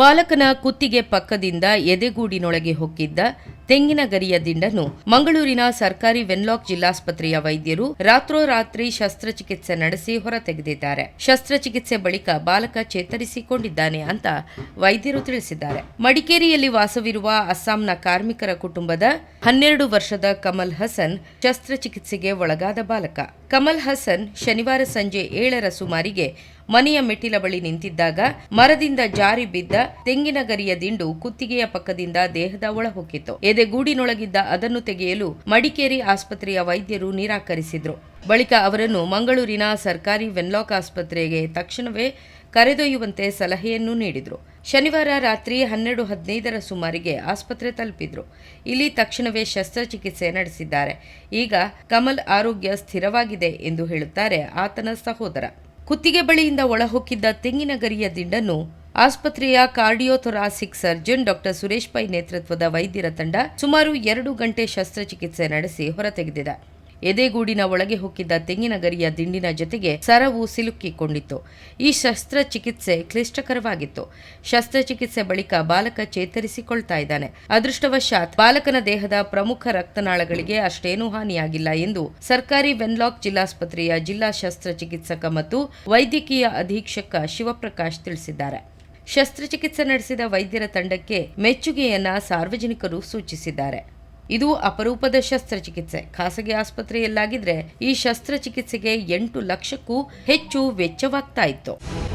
ಬಾಲಕನ ಕುತ್ತಿಗೆ ಪಕ್ಕದಿಂದ ಎದೆಗೂಡಿನೊಳಗೆ ಹೊಕ್ಕಿದ್ದ ತೆಂಗಿನ ಗರಿಯ ದಿಂಡನ್ನು ಮಂಗಳೂರಿನ ಸರ್ಕಾರಿ ವೆನ್ಲಾಕ್ ಜಿಲ್ಲಾಸ್ಪತ್ರೆಯ ವೈದ್ಯರು ರಾತ್ರೋರಾತ್ರಿ ಶಸ್ತ್ರಚಿಕಿತ್ಸೆ ನಡೆಸಿ ಹೊರತೆಗೆದಿದ್ದಾರೆ. ಶಸ್ತ್ರಚಿಕಿತ್ಸೆ ಬಳಿಕ ಬಾಲಕ ಚೇತರಿಸಿಕೊಂಡಿದ್ದಾನೆ ಅಂತ ವೈದ್ಯರು ತಿಳಿಸಿದ್ದಾರೆ. ಮಡಿಕೇರಿಯಲ್ಲಿ ವಾಸವಿರುವ ಅಸ್ಸಾಂನ ಕಾರ್ಮಿಕರ ಕುಟುಂಬದ ಹನ್ನೆರಡು ವರ್ಷದ ಕಮಲ್ ಹಸನ್ ಶಸ್ತ್ರಚಿಕಿತ್ಸೆಗೆ ಒಳಗಾದ ಬಾಲಕ. ಕಮಲ್ ಹಸನ್ ಶನಿವಾರ ಸಂಜೆ ಏಳರ ಸುಮಾರಿಗೆ ಮನೆಯ ಮೆಟ್ಟಿಲ ಬಳಿ ನಿಂತಿದ್ದಾಗ ಮರದಿಂದ ಜಾರಿ ಬಿದ್ದ ತೆಂಗಿನ ಗರಿಯ ದಿಂಡು ಕುತ್ತಿಗೆಯ ಪಕ್ಕದಿಂದ ದೇಹದ ಒಳಹೊಕ್ಕಿತು ಎದೆಗೂಡಿನೊಳಗಿದ್ದ ಅದನ್ನು ತೆಗೆಯಲು ಮಡಿಕೇರಿ ಆಸ್ಪತ್ರೆಯ ವೈದ್ಯರು ನಿರಾಕರಿಸಿದ್ರು. ಬಳಿಕ ಅವರನ್ನು ಮಂಗಳೂರಿನ ಸರ್ಕಾರಿ ವೆನ್ಲಾಕ್ ಆಸ್ಪತ್ರೆಗೆ ತಕ್ಷಣವೇ ಕರೆದೊಯ್ಯುವಂತೆ ಸಲಹೆಯನ್ನು ನೀಡಿದ್ರು. ಶನಿವಾರ ರಾತ್ರಿ ಹನ್ನೆರಡು ಹದಿನೈದರ ಸುಮಾರಿಗೆ ಆಸ್ಪತ್ರೆ ತಲುಪಿದ್ರು. ಇಲ್ಲಿ ತಕ್ಷಣವೇ ಶಸ್ತ್ರಚಿಕಿತ್ಸೆ ನಡೆಸಿದ್ದಾರೆ. ಈಗ ಕಮಲ್ ಆರೋಗ್ಯ ಸ್ಥಿರವಾಗಿದೆ ಎಂದು ಹೇಳುತ್ತಾರೆ ಆತನ ಸಹೋದರ. ಕುತ್ತಿಗೆ ಬಳಿಯಿಂದ ಒಳಹೊಕ್ಕಿದ್ದ ತೆಂಗಿನ ಗರಿಯ ದಿಂಡನ್ನು ಆಸ್ಪತ್ರೆಯ cardiothoracic surgeon doctor Suresh Pai ನೇತೃತ್ವದ ವೈದ್ಯರ ತಂಡ ಸುಮಾರು ಎರಡು ಗಂಟೆ ಶಸ್ತ್ರಚಿಕಿತ್ಸೆ ನಡೆಸಿ ಹೊರತೆಗೆದಿದೆ. ಎದೆಗೂಡಿನ ಒಳಗೆ ಹೊಕ್ಕಿದ್ದ ತೆಂಗಿನ ಗರಿಯ ದಿಂಡಿನ ಜೊತೆಗೆ ಸರವು ಸಿಲುಕಿಕೊಂಡಿತ್ತು. ಈ ಶಸ್ತ್ರಚಿಕಿತ್ಸೆ ಕ್ಲಿಷ್ಟಕರವಾಗಿತ್ತು. ಶಸ್ತ್ರಚಿಕಿತ್ಸೆ ಬಳಿಕ ಬಾಲಕ ಚೇತರಿಸಿಕೊಳ್ತಾ ಇದ್ದಾನೆ. ಅದೃಷ್ಟವಶಾತ್ ಬಾಲಕನ ದೇಹದ ಪ್ರಮುಖ ರಕ್ತನಾಳಗಳಿಗೆ ಅಷ್ಟೇನೂ ಹಾನಿಯಾಗಿಲ್ಲ ಎಂದು ಸರ್ಕಾರಿ ವೆನ್ಲಾಕ್ ಜಿಲ್ಲಾಸ್ಪತ್ರೆಯ ಜಿಲ್ಲಾ ಶಸ್ತ್ರಚಿಕಿತ್ಸಕ ಮತ್ತು ವೈದ್ಯಕೀಯ ಅಧೀಕ್ಷಕ ಶಿವಪ್ರಕಾಶ್ ತಿಳಿಸಿದ್ದಾರೆ. ಶಸ್ತ್ರಚಿಕಿತ್ಸೆ ನಡೆಸಿದ ವೈದ್ಯರ ತಂಡಕ್ಕೆ ಮೆಚ್ಚುಗೆಯನ್ನ ಸಾರ್ವಜನಿಕರು ಸೂಚಿಸಿದ್ದಾರೆ. ಇದು ಅಪರೂಪದ ಶಸ್ತ್ರಚಿಕಿತ್ಸೆ. ಖಾಸಗಿ ಆಸ್ಪತ್ರೆಯಲ್ಲಾಗಿದ್ರೆ ಈ ಶಸ್ತ್ರಚಿಕಿತ್ಸೆಗೆ ಎಂಟು ಲಕ್ಷಕ್ಕೂ ಹೆಚ್ಚು ವೆಚ್ಚವಾಗ್ತಾ ಇತ್ತು.